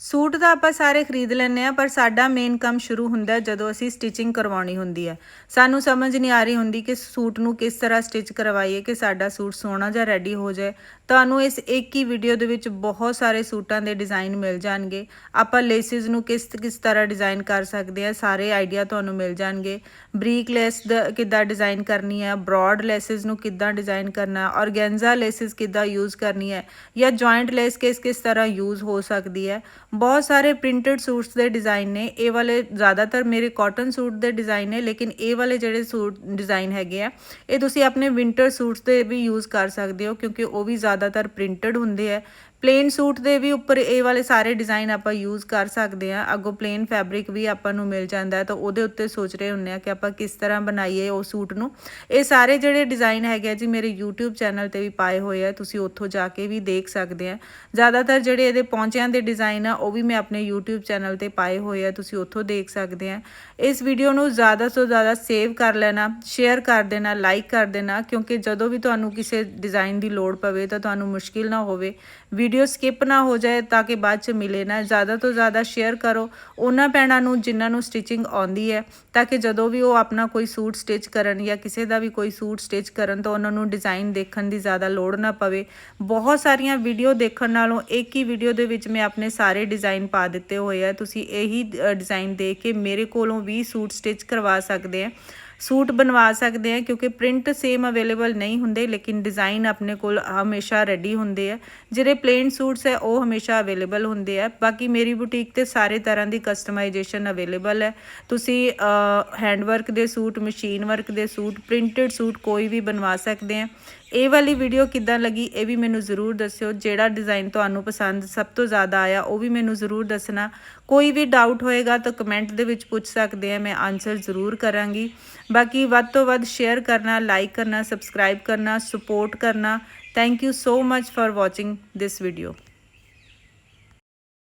Suit ਤਾਂ ਆਪਾਂ ਸਾਰੇ ਖਰੀਦ ਲੈਂਦੇ ਆ ਪਰ ਸਾਡਾ ਮੇਨ ਕੰਮ ਸ਼ੁਰੂ ਹੁੰਦਾ ਜਦੋਂ ਅਸੀਂ ਸਟਿਚਿੰਗ ਕਰਵਾਉਣੀ ਹੁੰਦੀ ਹੈ। ਸਾਨੂੰ ਸਮਝ ਨਹੀਂ ਆ ਰਹੀ ਹੁੰਦੀ ਕਿ ਸੂਟ ਨੂੰ ਕਿਸ ਤਰ੍ਹਾਂ ਸਟਿਚ ਕਰਵਾਈਏ ਕਿ ਸਾਡਾ ਸੂਟ ਸੋਹਣਾ ਜਿਹਾ ਰੈਡੀ ਹੋ ਜਾਏ। ਤੁਹਾਨੂੰ ਇਸ ਇੱਕ ਹੀ ਵੀਡੀਓ ਦੇ ਵਿੱਚ ਬਹੁਤ ਸਾਰੇ ਸੂਟਾਂ ਦੇ ਡਿਜ਼ਾਈਨ ਮਿਲ ਜਾਣਗੇ। ਆਪਾਂ ਲੇਸਿਸ ਨੂੰ ਕਿਸ ਕਿਸ ਤਰ੍ਹਾਂ ਡਿਜ਼ਾਈਨ ਕਰ ਸਕਦੇ ਆ ਸਾਰੇ ਆਈਡੀਆ ਤੁਹਾਨੂੰ ਮਿਲ ਜਾਣਗੇ। ਬਰੀਕ ਲੈਸ ਕਿੱਦਾਂ ਡਿਜ਼ਾਈਨ ਕਰਨੀ ਹੈ ਬ੍ਰੌਡ ਲੈਸਿਸ ਨੂੰ ਕਿੱਦਾਂ ਡਿਜ਼ਾਈਨ ਕਰਨਾ ਹੈ ਔਰਗੈਂਜ਼ਾ ਲੇਸਿਸ ਕਿੱਦਾਂ ਯੂਜ਼ ਕਰਨੀ ਹੈ, ਜਾਂ ਜੁਆਇੰਟ ਲੈਸ ਕਿਸ ਕਿਸ ਤਰ੍ਹਾਂ ਯੂਜ਼ ਹੋ ਸਕਦੀ ਹੈ। ਬਹੁਤ ਸਾਰੇ ਪ੍ਰਿੰਟਡ ਸੂਟਸ ਦੇ ਡਿਜ਼ਾਈਨ ਨੇ। ਇਹ ਵਾਲੇ ਜ਼ਿਆਦਾਤਰ ਮੇਰੇ ਕਾਟਨ ਸੂਟ ਦੇ ਡਿਜ਼ਾਈਨ ਨੇ, ਲੇਕਿਨ ਇਹ ਵਾਲੇ ਜਿਹੜੇ ਸੂਟ ਡਿਜ਼ਾਈਨ ਹੈਗੇ ਆ, ਇਹ ਤੁਸੀਂ ਆਪਣੇ ਵਿੰਟਰ ਸੂਟਸ ਤੇ ਵੀ ਯੂਜ਼ ਕਰ ਸਕਦੇ ਹੋ, ਕਿਉਂਕਿ ਉਹ ਵੀ ਜ਼ਿਆਦਾਤਰ ਪ੍ਰਿੰਟਡ ਹੁੰਦੇ ਆ। ਪਲੇਨ ਸੂਟ ਦੇ ਵੀ ਉੱਪਰ ਇਹ ਵਾਲੇ ਸਾਰੇ ਡਿਜ਼ਾਈਨ ਆਪਾਂ ਯੂਜ਼ ਕਰ ਸਕਦੇ ਆ ਅੱਗੋਂ ਪਲੇਨ ਫੈਬਰਿਕ ਵੀ ਆਪਾਂ ਨੂੰ ਮਿਲ ਜਾਂਦਾ ਤਾਂ ਉਹਦੇ ਉੱਤੇ ਸੋਚ ਰਹੇ ਹੁੰਨੇ ਆ ਕਿ ਆਪਾਂ ਕਿਸ ਤਰ੍ਹਾਂ ਬਣਾਈਏ ਉਹ ਸੂਟ ਨੂੰ। ਇਹ ਸਾਰੇ ਜਿਹੜੇ ਡਿਜ਼ਾਈਨ ਹੈਗੇ ਆ ਜੀ ਮੇਰੇ YouTube ਚੈਨਲ ਤੇ ਵੀ ਪਾਏ ਹੋਏ ਆ, ਤੁਸੀਂ ਉੱਥੋਂ ਜਾ ਕੇ ਵੀ ਦੇਖ ਸਕਦੇ ਆ। ਜ਼ਿਆਦਾਤਰ ਜਿਹੜੇ ਇਹਦੇ ਪੌਂਚਿਆਂ ਦੇ ਡਿਜ਼ਾਈਨ ਆ, ਉਹ ਵੀ ਮੈਂ ਆਪਣੇ YouTube ਚੈਨਲ ਤੇ ਪਾਏ ਹੋਏ ਆ, ਤੁਸੀਂ ਉੱਥੋਂ ਦੇਖ ਸਕਦੇ ਆ। ਇਸ ਵੀਡੀਓ ਨੂੰ ਜ਼ਿਆਦਾ ਤੋਂ ਜ਼ਿਆਦਾ ਸੇਵ ਕਰ ਲੈਣਾ ਸ਼ੇਅਰ ਕਰ ਦੇਣਾ ਲਾਈਕ ਕਰ ਦੇਣਾ, ਕਿਉਂਕਿ ਜਦੋਂ ਵੀ ਤੁਹਾਨੂੰ ਕਿਸੇ ਡਿਜ਼ਾਈਨ ਦੀ ਲੋੜ ਪਵੇ ਤਾਂ ਤੁਹਾਨੂੰ ਮੁਸ਼ਕਿਲ ਨਾ ਹੋਵੇ। ਵੀਡੀਓ ਸਕਿਪ ਨਾ ਹੋ ਜਾਏ ਤਾਂ ਕਿ ਬਾਅਦ ਚ ਮਿਲੇ ਨਾ। ਜ਼ਿਆਦਾ ਤੋਂ ਜ਼ਿਆਦਾ ਸ਼ੇਅਰ ਕਰੋ। ਉਹਨਾਂ ਭੈਣਾਂ ਨੂੰ, ਜਿਨ੍ਹਾਂ ਨੂੰ ਸਟਿਚਿੰਗ ਆਉਂਦੀ ਹੈ, ਤਾਂ ਕਿ ਜਦੋਂ ਵੀ ਉਹ ਆਪਣਾ ਕੋਈ ਸੂਟ ਸਟਿਚ ਕਰਨ ਜਾਂ ਕਿਸੇ ਦਾ ਵੀ ਕੋਈ ਸੂਟ ਸਟਿਚ ਕਰਨ ਤਾਂ ਉਹਨਾਂ ਨੂੰ ਡਿਜ਼ਾਈਨ ਦੇਖਣ ਦੀ ਜ਼ਿਆਦਾ ਲੋੜ ਨਾ ਪਵੇ। ਬਹੁਤ ਸਾਰੀਆਂ ਵੀਡੀਓ ਦੇਖਣ ਨਾਲੋਂ ਇੱਕ ਹੀ ਵੀਡੀਓ ਦੇ ਵਿੱਚ ਮੈਂ ਆਪਣੇ ਸਾਰੇ ਡਿਜ਼ਾਈਨ ਪਾ ਦਿੱਤੇ ਹੋਏ ਆ। ਤੁਸੀਂ ਇਹੀ ਡਿਜ਼ਾਈਨ ਦੇਖ ਕੇ ਮੇਰੇ ਕੋਲੋਂ ਵੀ ਸੂਟ ਸਟਿਚ ਕਰਵਾ ਸਕਦੇ ਆ। ਸੂਟ ਬਣਵਾ ਸਕਦੇ ਆ ਕਿਉਂਕਿ ਪ੍ਰਿੰਟ ਸੇਮ ਅਵੇਲੇਬਲ ਨਹੀਂ ਹੁੰਦੇ, ਲੇਕਿਨ ਡਿਜ਼ਾਈਨ ਆਪਣੇ ਕੋਲ ਹਮੇਸ਼ਾ ਰੈਡੀ ਹੁੰਦੇ ਆ। ਜਿਹੜੇ ਪਲੇਨ ਸੂਟਸ ਹੈ, ਉਹ ਹਮੇਸ਼ਾ ਅਵੇਲੇਬਲ ਹੁੰਦੇ ਆ। ਬਾਕੀ ਮੇਰੀ ਬੁਟੀਕ ਤੇ ਸਾਰੇ ਤਰ੍ਹਾਂ ਦੀ ਕਸਟਮਾਈਜੇਸ਼ਨ ਅਵੇਲੇਬਲ ਹੈ। ਤੁਸੀਂ ਹੈਂਡ ਵਰਕ ਦੇ ਸੂਟ ਮਸ਼ੀਨ ਵਰਕ ਦੇ ਸੂਟ ਪ੍ਰਿੰਟਡ ਸੂਟ ਕੋਈ ਵੀ ਬਣਵਾ ਸਕਦੇ ਆ। ਇਹ ਵਾਲੀ ਵੀਡੀਓ ਕਿੱਦਾਂ ਲੱਗੀ ਇਹ ਵੀ ਮੈਨੂੰ ਜ਼ਰੂਰ ਦੱਸਿਓ। ਜਿਹੜਾ ਡਿਜ਼ਾਈਨ ਤੁਹਾਨੂੰ ਪਸੰਦ ਸਭ ਤੋਂ ਜ਼ਿਆਦਾ ਆਇਆ, ਉਹ ਵੀ ਮੈਨੂੰ ਜ਼ਰੂਰ ਦੱਸਣਾ। ਕੋਈ ਵੀ ਡਾਊਟ ਹੋਏਗਾ ਤਾਂ ਕਮੈਂਟ ਦੇ ਵਿੱਚ ਪੁੱਛ ਸਕਦੇ ਆ, ਮੈਂ ਆਨਸਰ ਜ਼ਰੂਰ ਕਰਾਂਗੀ। ਬਾਕੀ ਵੱਧ ਤੋਂ ਵੱਧ ਸ਼ੇਅਰ ਕਰਨਾ ਲਾਈਕ ਕਰਨਾ ਸਬਸਕ੍ਰਾਈਬ ਕਰਨਾ ਸਪੋਰਟ ਕਰਨਾ। Thank you so much for watching this video